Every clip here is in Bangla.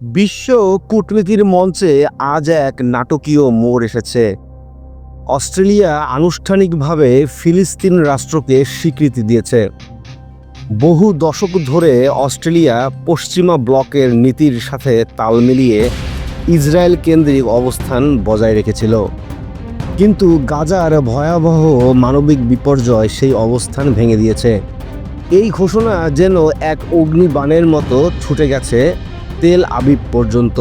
বিশ্ব কূটনীতির মঞ্চে আজ এক নাটকীয় মোড় এসেছে। অস্ট্রেলিয়া আনুষ্ঠানিকভাবে ফিলিস্তিন রাষ্ট্রকে স্বীকৃতি দিয়েছে। বহু দশক ধরে অস্ট্রেলিয়া পশ্চিমা ব্লকের নীতির সাথে তাল মিলিয়ে ইসরায়েল কেন্দ্রিক অবস্থান বজায় রেখেছিল। কিন্তু গাজার ভয়াবহ মানবিক বিপর্যয় সেই অবস্থান ভেঙে দিয়েছে। এই ঘোষণা যেন এক অগ্নিবাণের মতো ছুটে গেছে তেল আবিব পর্যন্ত।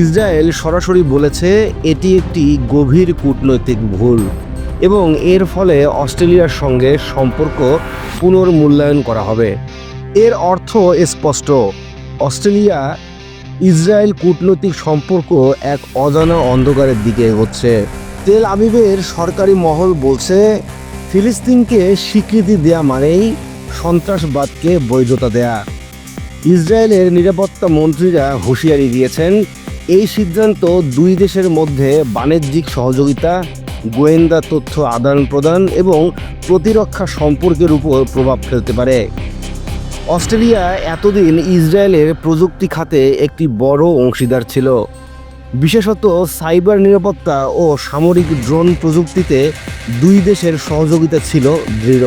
ইসরায়েল সরাসরি বলেছে, এটি একটি গভীর কূটনৈতিক ভুল এবং এর ফলে অস্ট্রেলিয়ার সঙ্গে সম্পর্ক পুনর্মূল্যায়ন করা হবে। এর অর্থ স্পষ্ট, অস্ট্রেলিয়া, ইসরায়েল কূটনৈতিক সম্পর্ক এক অজানা অন্ধকারের দিকে এগোচ্ছে। তেল আবিবের সরকারি মহল বলছে, ফিলিস্তিনকে স্বীকৃতি দেয়া মানেই সন্ত্রাসবাদকে বৈধতা দেয়া। ইসরায়েলের নিরাপত্তা মন্ত্রীরা হুঁশিয়ারি দিয়েছেন, এই সিদ্ধান্ত দুই দেশের মধ্যে বাণিজ্যিক সহযোগিতা, গোয়েন্দা তথ্য আদান প্রদান এবং প্রতিরক্ষা সম্পর্কের উপর প্রভাব ফেলতে পারে। অস্ট্রেলিয়া এতদিন ইসরায়েলের প্রযুক্তি খাতে একটি বড় অংশীদার ছিল। বিশেষত সাইবার নিরাপত্তা ও সামরিক ড্রোন প্রযুক্তিতে দুই দেশের সহযোগিতা ছিল দৃঢ়।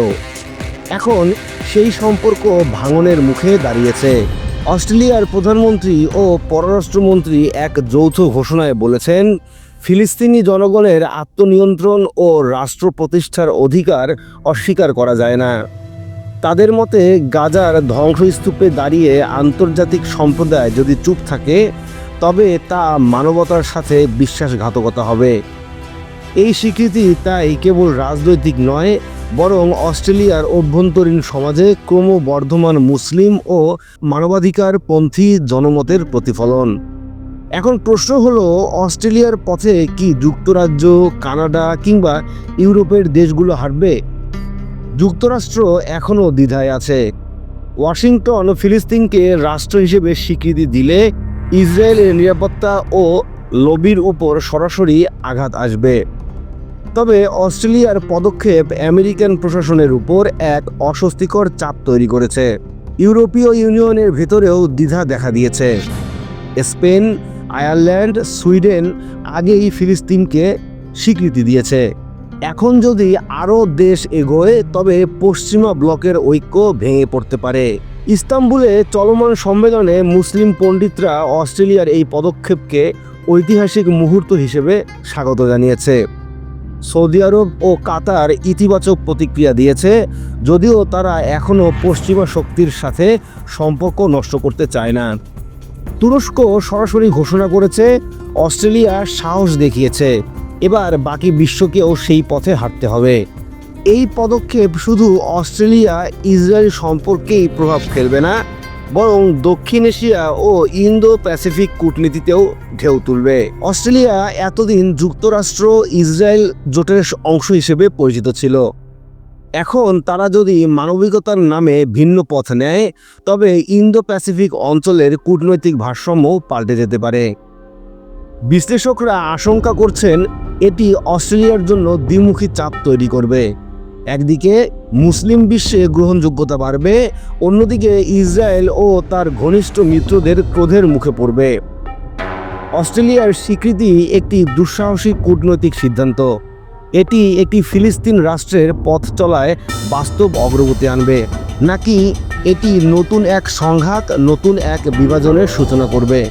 এখন সেই সম্পর্ক ভাঙনের মুখে দাঁড়িয়েছে। অস্ট্রেলিয়ার প্রধানমন্ত্রী ও পররাষ্ট্রমন্ত্রী এক যৌথ ঘোষণায় বলেছেন, ফিলিস্তিনি জনগণের আত্মনিয়ন্ত্রণ ও রাষ্ট্র প্রতিষ্ঠার অধিকার অস্বীকার করা যায় না। তাদের মতে, গাজার ধ্বংসস্তূপে দাঁড়িয়ে আন্তর্জাতিক সম্প্রদায় যদি চুপ থাকে, তবে তা মানবতার সাথে বিশ্বাসঘাতকতা হবে। এই স্বীকৃতি তাই কেবল রাজনৈতিক নয় বরং অস্ট্রেলিয়ার অভ্যন্তরীণ সমাজে ক্রমবর্ধমান মুসলিম ও মানবাধিকার পন্থী জনমতের প্রতিফলন। এখন প্রশ্ন হলো, অস্ট্রেলিয়ার পথে কি যুক্তরাজ্য, কানাডা কিংবা ইউরোপের দেশগুলো হারবে যুক্তরাষ্ট্র এখনও দ্বিধায় আছে। ওয়াশিংটন ফিলিস্তিনকে রাষ্ট্র হিসেবে স্বীকৃতি দিলে ইসরায়েলের নিরাপত্তা ও লবির উপর সরাসরি আঘাত আসবে। তবে অস্ট্রেলিয়ার পদক্ষেপ আমেরিকান প্রশাসনের উপর এক অস্বস্তিকর চাপ তৈরি করেছে। ইউরোপীয় ইউনিয়নের ভেতরেও দ্বিধা দেখা দিয়েছে। স্পেন, আয়ারল্যান্ড, সুইডেন আগেই ফিলিস্তিনকে স্বীকৃতি দিয়েছে। এখন যদি আরও দেশ এগোয়, তবে পশ্চিমা ব্লকের ঐক্য ভেঙে পড়তে পারে। ইস্তাম্বুলে চলমান সম্মেলনে মুসলিম পণ্ডিতরা অস্ট্রেলিয়ার এই পদক্ষেপকে ঐতিহাসিক মুহূর্ত হিসেবে স্বাগত জানিয়েছে। সৌদি আরব ও কাতার ইতিবাচক প্রতিক্রিয়া দিয়েছে, যদিও তারা এখনও পশ্চিমা শক্তির সাথে সম্পর্ক নষ্ট করতে চায় না। তুরস্ক সরাসরি ঘোষণা করেছে, অস্ট্রেলিয়া সাহস দেখিয়েছে, এবার বাকি বিশ্বকেও সেই পথে হাঁটতে হবে। এই পদক্ষেপ শুধু অস্ট্রেলিয়া ইসরায়েল সম্পর্কেই প্রভাব ফেলবে না বরং দক্ষিণ এশিয়া ও ইন্দো প্যাসিফিক কূটনীতিতেও ঢেউ তুলবে। অস্ট্রেলিয়া এতদিন যুক্তরাষ্ট্র, ইসরায়েল জোটের অংশ হিসেবে পরিচিত ছিল। এখন তারা যদি মানবিকতার নামে ভিন্ন পথ নেয়, তবে ইন্দো প্যাসিফিক অঞ্চলের কূটনৈতিক ভারসাম্য পাল্টে যেতে পারে। বিশ্লেষকরা আশঙ্কা করছেন, এটি অস্ট্রেলিয়ার জন্য দ্বিমুখী চাপ তৈরি করবে। একদিকে মুসলিম বিশ্বে গ্রহণযোগ্যতা বাড়বে, অন্যদিকে ইসরায়েল ও তার ঘনিষ্ঠ মিত্রদের ক্রোধের মুখে পড়বে। অস্ট্রেলিয়ার স্বীকৃতি একটি দুঃসাহসিক কূটনৈতিক সিদ্ধান্ত। এটি একটি ফিলিস্তিন রাষ্ট্রের পথ চলায় বাস্তব অগ্রগতি আনবে, নাকি এটি নতুন এক সংঘাত, নতুন এক বিভাজনের সূচনা করবে?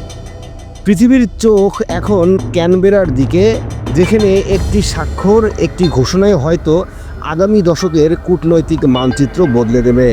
পৃথিবীর চোখ এখন ক্যানবেরার দিকে, যেখানে একটি স্বাক্ষর, একটি ঘোষণায় হয়তো আগামী দশকের কূটনৈতিক মানচিত্র বদলে দেবে।